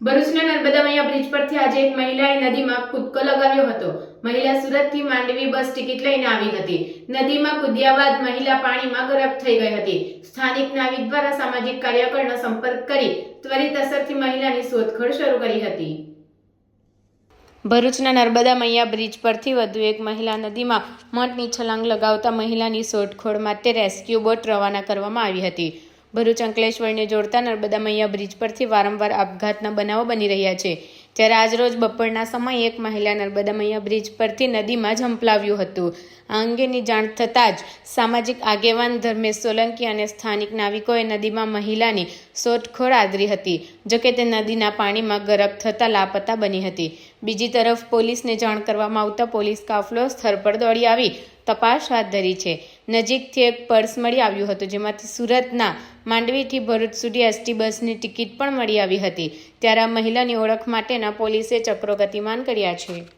ભરૂચના નર્મદા મૈયા બ્રિજ પરથી આજે એક મહિલાએ નદીમાં કૂદકો લગાવ્યો હતો. મહિલા સુરતથી માંડવી બસ ટિકિટ લઈને આવી હતી. નદીમાં કૂદ્યા બાદ મહિલા પાણીમાં ગરબ થઈ ગઈ હતી. સ્થાનિક નાવિક દ્વારા સામાજિક કાર્યકરનો સંપર્ક કરી ત્વરિત અસરથી મહિલાની શોધખોળ શરૂ કરી હતી. ભરૂચના નર્મદા મૈયા બ્રિજ પરથી વધુ એક મહિલા નદીમાં મોતની છલાંગ લગાવતા મહિલાની શોધખોળ માટે રેસ્ક્યુ બોટ રવાના કરવામાં આવી હતી. ભરૂચ અંકલેશ્વરને જોડતા નર્મદા મૈયા બ્રિજ પરથી વારંવાર આપઘાતના બનાવો બની રહ્યા છે, જ્યારે આજરોજ બપોરના સમયે એક મહિલા નર્મદા મૈયા બ્રિજ પરથી નદીમાં ઝંપલાવ્યું હતું. આ અંગેની જાણ થતાં જ સામાજિક આગેવાન ધર્મેશ સોલંકી અને સ્થાનિક નાવિકોએ નદીમાં મહિલાની શોધખોળ આદરી હતી, જોકે તે નદીના પાણીમાં ગરક થતાં લાપતા બની હતી. બીજી તરફ પોલીસને જાણ કરવામાં આવતા પોલીસ કાફલો સ્થળ પર દોડી આવી તપાસ હાથ ધરી છે. નજીકથી એક પર્સ મળી આવ્યું હતું, જેમાંથી સુરતના માંડવીથી ભરૂચ સુધી એસટી બસની ટિકિટ પણ મળી આવી હતી. ત્યારે આ મહિલાની ઓળખ માટેના પોલીસે ચક્રો ગતિમાન કર્યા છે.